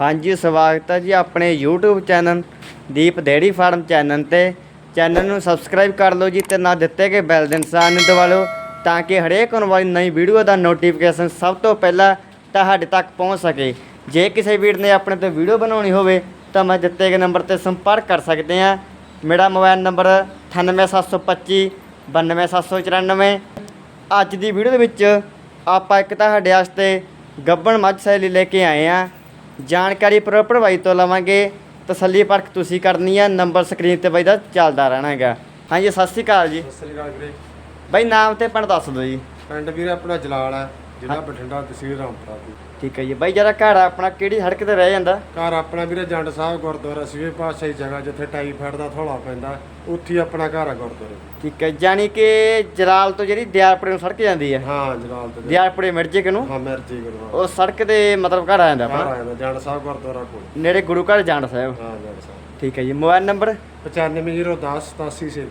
ਹਾਂਜੀ, ਸਵਾਗਤ ਹੈ ਜੀ ਆਪਣੇ YouTube channel Deep dairy farm channel ਤੇ। ਚੈਨਲ ਨੂੰ ਸਬਸਕ੍ਰਾਈਬ ਕਰ ਲਓ ਜੀ ਤੇ ਨਾਲ ਦਿੱਤੇ ਗਏ ਬੈਲ ਦੇ ਨਿਸ਼ਾਨ ਨੂੰ ਦਬਾ ਲਓ ਤਾਂ ਕਿ ਹਰੇਕ ਆਉਣ ਵਾਲੀ ਨਵੀਂ ਵੀਡੀਓ ਦਾ ਨੋਟੀਫਿਕੇਸ਼ਨ ਸਭ ਤੋਂ ਪਹਿਲਾਂ ਤੁਹਾਡੇ ਤੱਕ ਪਹੁੰਚ ਸਕੇ। ਜੇ ਕਿਸੇ ਵੀਰ ਨੇ ਆਪਣੇ ਤੋਂ ਵੀਡੀਓ ਬਣਾਉਣੀ ਹੋਵੇ ਤਾਂ ਮੈਂ ਦਿੱਤੇ ਗਏ ਨੰਬਰ ਤੇ ਸੰਪਰਕ ਕਰ ਸਕਦੇ ਆ ਮੇਰਾ ਮੋਬਾਈਲ ਨੰਬਰ 98725 92794 ਅੱਜ ਦੀ ਵੀਡੀਓ ਦੇ ਵਿੱਚ ਆਪਾਂ ਇੱਕ ਤੁਹਾਡੇ ਵਾਸਤੇ ਗੱਬਣ ਮੱਝ ਸੈਲੀ ਲੈ ਕੇ ਆਏ ਆ ਜਾਣਕਾਰੀ ਪ੍ਰੋਪਰ ਬਾਈ ਤੋਂ ਲਵਾਂਗੇ। ਤਸੱਲੀ ਪਰਖ ਤੁਸੀਂ ਕਰਨੀ ਆ ਨੰਬਰ ਸਕਰੀਨ ਤੇ ਬਾਈ ਦਾ ਚੱਲਦਾ ਰਹਿਣਾ ਹੈਗਾ। ਹਾਂਜੀ ਸਤਿ ਸ਼੍ਰੀ ਅਕਾਲ ਜੀ। ਸਤਿ ਸ੍ਰੀ ਅਕਾਲ ਵੀਰੇ। ਬਾਈ ਨਾਮ ਤੇ ਪਿੰਡ ਦੱਸ ਦਿਓ ਜੀ। ਪਿੰਡ ਵੀਰੇ ਆਪਣਾ ਜਲਾਲ ਹੈ ਜ਼ਿਲ੍ਹਾ ਬਠਿੰਡਾ ਤਹਿਸੀਲ ਰਾਮਪੁਰਾ ਦੀ ਠੀਕ ਹੈ ਜੀ। ਬਾਈ ਜਰਾ ਘਰ ਆਪਣਾ ਕਿਹੜੀ ਸੜਕ ਤੇ ਰਹਿ ਜਾਂਦਾ? ਘਰ ਆਪਣਾ ਵੀਰੇ ਜੰਡ ਸਾਹਿਬ ਗੁਰਦੁਆਰਾ ਸਿਵੇ ਪਾਤਸ਼ਾਹੀ ਜਗ੍ਹਾ ਜਿੱਥੇ ਟਾਈਫਾਇਡ ਦਾ ਥੋੜਾ ਪੈਂਦਾ ਉੱਥੇ ਹੀ ਆਪਣਾ ਘਰ ਆ ਗੁਰਦੁਆਰੇ। ਠੀਕ ਹੈ। ਜਾਨੀ ਕਿ ਜਲਾਲ ਤੋਂ ਜਿਹੜੀ ਦਿਆਲਪੁਰੇ ਨੂੰ ਸੜਕ ਜਾਂਦੀ ਹੈ? ਹਾਂ ਜਲਾਲ ਤੇ ਦਿਆਲਪੁਰੇ ਮਿਰਜੇ ਨੂੰ? ਹਾਂ ਮਰਜ਼ੀ ਗੁਰੂ ਉਹ ਸੜਕ ਦੇ ਮਤਲਬ ਘਰ ਆ ਜਾਂਦਾ ਘਰ ਆਪਣਾ ਆਇਆ ਜੰਡ ਸਾਹਿਬ ਗੁਰਦੁਆਰਾ ਕੋਲ। ਨੇੜੇ ਗੁਰੂ ਘਰ ਜਾਣ ਸਾਹਿਬ? ਹਾਂ ਜੰਡ ਸਾਹਿਬ। ਠੀਕ ਹੈ ਜੀ। Mobile number? 9510 87 ਸੇ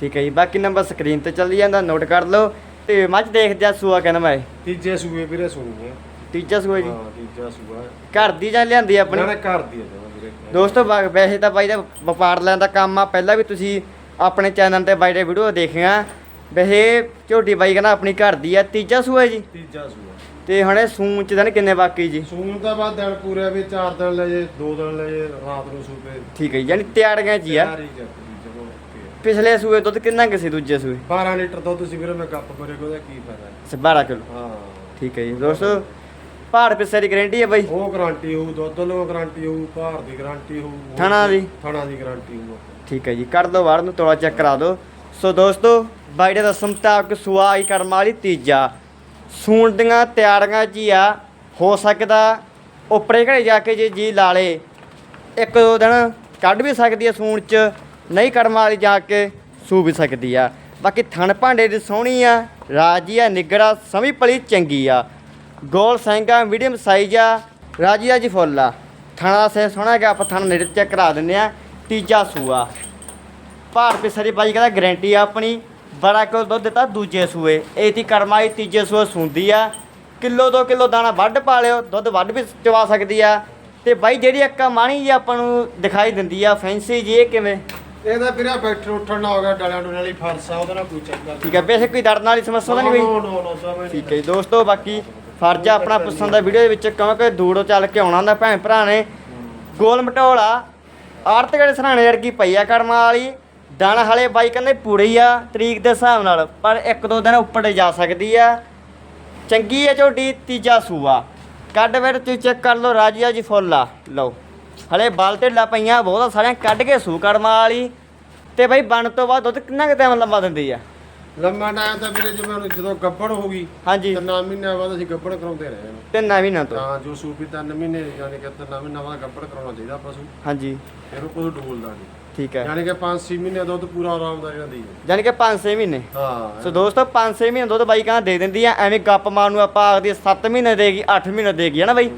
ਠੀਕ ਹੈ ਜੀ। ਬਾਕੀ ਨੰਬਰ ਸਕਰੀਨ ਤੇ ਚੱਲੀ ਜਾਂਦਾ ਨੋਟ ਕਰ ਲਓ। ਤੇ ਮੱਝ ਦੇਖਦੇ ਆ ਸੂਆ ਕਹਿੰਦਾ ਮੈਂ ਤੀਜੇ ਸੂਏ ਵੀਰੇ ਸੁਣੀਏ ਤੀਜਾ ਸੂਆ ਜੀ। ਹਾਂ ਤੀਜਾ ਸੂਆ ਘਰ ਦੀ ਜਾਂ ਲਿਆਂਦੀ ਆ ਆਪਣੀ? ਨਾ ਘਰ ਦੀ ਹੈ ਜਮਾਂ ਵੀਰੇ। ਦੋਸਤੋ ਵਾ- ਵੈਸੇ ਤਾਂ ਬਾਈ ਦਾ ਵਪਾਰ ਲੈਣ ਦਾ ਕੰਮ ਆ। ਪਹਿਲਾਂ ਵੀ ਤੁਸੀਂ ਆਪਣੇ ਚੈਨਲ ਤੇ ਬਾਈ ਦੇ ਵੀਡੀਓ ਦੇਖੀਆਂ। ਵੈਸੇ ਝੋਟੀ ਬਾਈ ਕਹਿੰਦਾ ਆਪਣੀ ਘਰ ਦੀ ਆ। ਤੀਜਾ ਸੂਆ ਜੀ? ਤੀਜਾ ਸੂਆ। ਤੇ ਹੁਣੇ ਸੂਣ ਚ ਦਿਨ ਕਿੰਨੇ ਬਾਕੀ ਜੀ? ਸੂਣ ਦਾ ਬਾਅਦ ਦਿਨ ਪੂਰੇ ਵੀ 4 ਦਿਨ ਲੈ ਜੇ 2 ਦਿਨ ਲੈ ਜੇ ਰਾਤ ਨੂੰ ਸੂਪੇ। ਠੀਕ ਹੈ ਜੀ ਯਾਨੀ ਜੀ ਆ। ਤਿਆਰੀ ਜਮਾਂ ਓਕੇ ਆ। ਪਿਛਲੇ ਸੂਏ ਦੁੱਧ ਕਿੰਨਾ ਕੁ ਸੀ ਦੂਜੇ ਸੂਏ? 12 ਲੀਟਰ ਦੁੱਧ ਤੁਸੀਂ ਵੀਰੇ ਮੈਂ ਗੱਪ ਕਰੇ ਉਹਦਾ ਕੀ ਫਾਇਦਾ? ਹੈ? ਅੱਛਾ, 12 ਕਿਲੋ। ਹਾਂ। ਠੀਕ ਹੈ ਜੀ ਦੋਸਤੋ ਪਹਾੜ ਪਿੱਛੇ ਦੀ ਗਾਰੰਟੀ ਹੈ ਬਾਈ? ਉਹ ਗਾਰੰਟੀ ਹੋਊ ਦੁੱਧ ਲੋ ਗਾਰੰਟੀ ਹੋਊ ਭਾਰ ਦੀ ਗਾਰੰਟੀ ਹੋਊ ਥਣਾ ਦੀ? ਥਣਾ ਦੀ ਗਾਰੰਟੀ ਹੋਊ ਠੀਕ ਹੈ ਜੀ ਕਰ ਦੋ ਬਾਹਰ ਨੂੰ ਤੋੜਾ ਚੈੱਕ ਕਰਾ ਦਿਓ। ਸੋ ਦੋਸਤੋ ਬਾਈ ਦੇ ਮੁਤਾਬਕ ਸੂਆ ਹੀ ਕਰਮ ਵਾਲੀ ਤੀਜਾ। ਸੂਣ ਦੀਆਂ ਤਿਆਰੀਆਂ ਜੀ ਆ ਹੋ ਸਕਦਾ ਉੱਪਰੇ ਘਰੇ ਜਾ ਕੇ ਜੇ ਜੀ ਲਾ ਲੇ ਇੱਕ ਦੋ ਦਿਨ ਕੱਢ ਵੀ ਸਕਦੀ ਆ ਸੂਣ ਚ। ਨਹੀਂ ਕਰਮ ਵਾਲੀ ਜਾ ਕੇ ਸੂ ਵੀ ਸਕਦੀ ਆ। ਬਾਕੀ ਥਣ ਭਾਂਡੇ ਦੀ ਸੋਹਣੀ ਆ, ਰਾਜੀ ਆ ਨਿਗੜਾ ਸਮੀ ਪਲੀ ਚੰਗੀ ਆ। ਗੋਲ ਸਿੰਘਾ ਮੀਡੀਅਮ ਸਾਈਜ਼ ਆ ਰਾਜ਼ੀਆ ਜੀ ਫੁੱਲ ਆ। ਥਣਾ ਸੇ ਸੋਹਣਾ ਹੈਗਾ, ਆਪਾਂ ਥਣ ਨੇੜੇ ਚੈੱਕ ਕਰਾ ਦਿੰਦੇ ਆ, ਤੀਜਾ ਸੂਆ ਭਾਰ ਪਿਸਰੀ ਬਾਈ ਕਹਿੰਦਾ ਗਾਰੰਟੀ ਆ ਆਪਣੀ, ਬੜਾ ਕੋਲ ਦੁੱਧ ਦਿੱਤਾ ਦੂਜੇ ਸੂਏ ਇਹ ਤੀ ਕਰਮਾਈ ਤੀਜੇ ਸੂਏ ਸੁੰਦੀ ਆ। ਕਿਲੋ 2 ਕਿਲੋ ਦਾਣਾ ਵੱਢ ਪਾ ਲਿਓ, ਦੁੱਧ ਵੱਢ ਵੀ ਚਵਾ ਸਕਦੀ ਆ। ਤੇ ਬਾਈ ਜਿਹੜੀ ਇੱਕ ਮਾਣੀ ਜੀ ਆਪਾਂ ਨੂੰ ਦਿਖਾਈ ਦਿੰਦੀ ਆ ਫੈਂਸੀ ਜੀ ਇਹ ਕਿਵੇਂ? ਇਹਦਾ ਵੀਰੇ ਬੈਠਣ ਉੱਠਣ ਨਾ ਹੋ ਗਿਆ ਡਲਿਆਂ ਡੁਲਿਆਂ ਵਾਲੀ ਫਰਸ ਆ ਉਹਦਾ ਨਾਲ ਕੋਈ ਚੱਕਰ ਠੀਕ ਹੈ ਵੈਸੇ ਕੋਈ ਦਰਦ ਵਾਲੀ ਸਮੱਸਿਆ ਤਾਂ ਨਹੀਂ ਬਈ ਨੋ ਨੋ ਨੋ ਸਮਝ ਠੀਕ ਹੈ ਜੀ ਦੋਸਤੋ ਬਾਕੀ ਫਰਜ਼ ਆ ਆਪਣਾ ਪੁੱਛਣ ਦਾ ਵੀਡੀਓ ਦੇ ਵਿੱਚ ਕਿਉਂਕਿ ਦੂਰੋਂ ਚੱਲ ਕੇ ਆਉਣਾ ਹੁੰਦਾ ਭੈਣ ਭਰਾ ਨੇ। ਗੋਲ ਮਟੋਲਾ ਆਰਤ ਗੜੇ ਸਰਾਣੇ ਵਰਗੀ ਪਈ ਆ ਕਰਮਾਂ ਵਾਲੀ ਦਾਣਾ ਹਲੇ ਬਾਈ ਕਹਿੰਦੇ ਪੂਰੀ ਆ ਤਰੀਕ ਦੇ ਹਿਸਾਬ ਨਾਲ ਪਰ ਇੱਕ ਦੋ ਦਿਨ ਉੱਪਰ ਜਾ ਸਕਦੀ ਆ। ਚੰਗੀ ਆ ਝੋਟੀ ਤੀਜਾ ਸੂਆ। ਕੱਢ ਵੇਰ ਤੁਸੀਂ ਚੈੱਕ ਕਰ ਲਓ ਰਾਜੀਆ ਜੀ ਫੁੱਲ ਆ। ਲਓ। ਹਲੇ ਬਲ ਢਿੱਲਾ ਪਈਆਂ ਬਹੁਤ ਸਾਰੀਆਂ ਕੱਢ ਕੇ ਸੂ ਕਰਮਾਂ ਵਾਲੀ। ਤੇ ਬਾਈ ਬਣ ਤੋਂ ਬਾਅਦ ਦੁੱਧ ਕਿੰਨਾ ਕੁ ਟਾਈਮ ਲੰਮਾ ਦਿੰਦੀ ਆ? ਲੰਮਾ ਟਾਈਮ ਤਾਂ ਵੀਰੇ ਜਿਵੇਂ ਹੁਣ ਜਦੋਂ ਗੱਬੜ ਹੋ ਗਈ ਹਾਂਜੀ। ਤਿੰਨ ਮਹੀਨਿਆਂ ਬਾਅਦ ਅਸੀਂ ਗੱਬੜ ਕਰਾਉਂਦੇ ਰਹੇ ਹਾਂ। ਤਿੰਨ ਮਹੀਨਿਆਂ ਤੋਂ? ਹਾਂ ਜੋ ਸੂਪੀ ਤਿੰਨ ਮਹੀਨੇ ਯਾਨੀ ਕਿ ਤਿੰਨ ਮਹੀਨਿਆਂ ਬਾਅਦ ਗੱਬੜ ਕਰਾਉਣਾ ਚਾਹੀਦਾ ਪਸ਼ੂ ਹਾਂਜੀ। ਫਿਰ ਉਹ ਕੋਈ ਡੋਲਦਾ ਨਹੀਂ। ਠੀਕ ਹੈ। ਯਾਨੀ ਕਿ 5-6 ਮਹੀਨੇ ਦੁੱਧ ਪੂਰਾ ਆਰਾਮਦਾਰੀ ਨਾਲ ਦੇਈ ਜਾਂਦਾ ਯਾਨੀ ਕਿ 5-6 ਮਹੀਨੇ? ਹਾਂ ਸੋ ਦੋਸਤੋ 5-6 ਮਹੀਨੇ ਦੁੱਧ ਬਾਈ ਕਹਿੰਦਾ ਦੇ ਦਿੰਦੀ ਆ ਐਵੇਂ ਗੱਪ ਮਾਰ ਨੂੰ ਆਪਾਂ ਆਖਦੀ 7 ਮਹੀਨੇ ਦੇਗੀ 8 ਮਹੀਨੇ ਦੇਗੀ ਹੈ ਨਾ ਬਾਈ?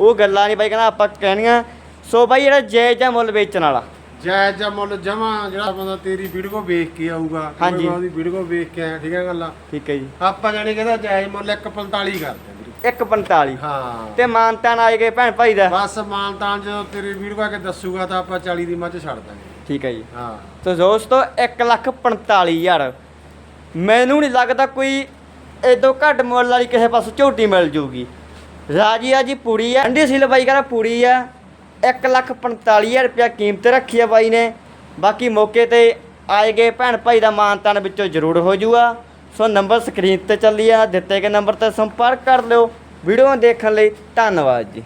ਉਹ ਗੱਲਾਂ ਨਹੀਂ ਬਾਈ ਕਹਿੰਦਾ ਆਪਾਂ ਕਹਿਣੀਆਂ। ਸੋ ਬਾਈ ਜਿਹੜਾ ਜਾਇਜ਼ ਆ ਮੁੱਲ ਵੇਚਣ ਵਾਲਾ? ਜਾਇਜ਼ ਜਿਹਾ ਮੁੱਲ ਜਮਾ ਜਿਹੜਾ ਬੰਦਾ ਤੇਰੀ ਵੀਡੀਓ ਵੇਖ ਕੇ ਆਊਗਾ ਹਾਂਜੀ। ਉਹਦੀ ਵੀਡੀਓ ਵੇਖ ਕੇ ਆਇਆ ਠੀਕ ਹੈ ਗੱਲ। ਠੀਕ ਹੈ ਜੀ। ਆਪਾਂ ਜਾਣੀ ਕਹਿੰਦਾ ਜਾਇਜ਼ ਮੁੱਲ 145 ਕਰਦੇ ਵੀਰੇ। 145 ਹਾਂ। ਤੇ ਮਾਨਤਾਨ ਆਏ ਗਏ ਭੈਣ ਭਾਈ ਦਾ? ਬਸ ਮਾਨਤਾਂ ਜਦੋਂ ਤੇਰੀ ਵੀਡੀਓ ਆ ਕੇ ਦੱਸੂਗਾ ਤਾਂ ਆਪਾਂ 40 ਦੀ ਮੱਝ ਛੱਡ ਦਾਂਗੇ। ਠੀਕ ਹੈ ਜੀ। ਹਾਂ। ਸੋ ਦੋਸਤੋ 145000 ਮੈਨੂੰ ਨਹੀਂ ਲੱਗਦਾ ਕੋਈ ਇਦੋਂ ਘੱਟ ਮੁੱਲ ਵਾਲੀ ਕਿਸੇ ਪਾਸੋਂ ਝੋਟੀ ਮਿਲ ਜੂਗੀ। ਰਾਜੀ ਆ ਜੀ ਪੂਰੀ ਆ। ਅੰਡੀ ਸਿਲ ਬਾਈ ਕਹਿੰਦਾ ਪੂਰੀ ਆ। 145000 ਰੁਪਇਆ ਕੀਮਤ ਰੱਖੀ ਆ ਬਾਈ ਨੇ। ਬਾਕੀ ਮੌਕੇ ਤੇ ਆਏ ਗਏ ਭੈਣ ਭਾਈ ਦਾ ਮਾਨਤਾਨ ਵਿੱਚੋਂ ਜ਼ਰੂਰ ਹੋ ਜੂਗਾ। ਸੋ ਨੰਬਰ ਸਕਰੀਨ ਤੇ ਚੱਲੀ ਆ, ਦਿੱਤੇ ਗਏ ਨੰਬਰ ਤੇ ਸੰਪਰਕ ਕਰ ਲਿਓ। ਵੀਡੀਓ ਦੇਖਣ ਲਈ ਧੰਨਵਾਦ ਜੀ।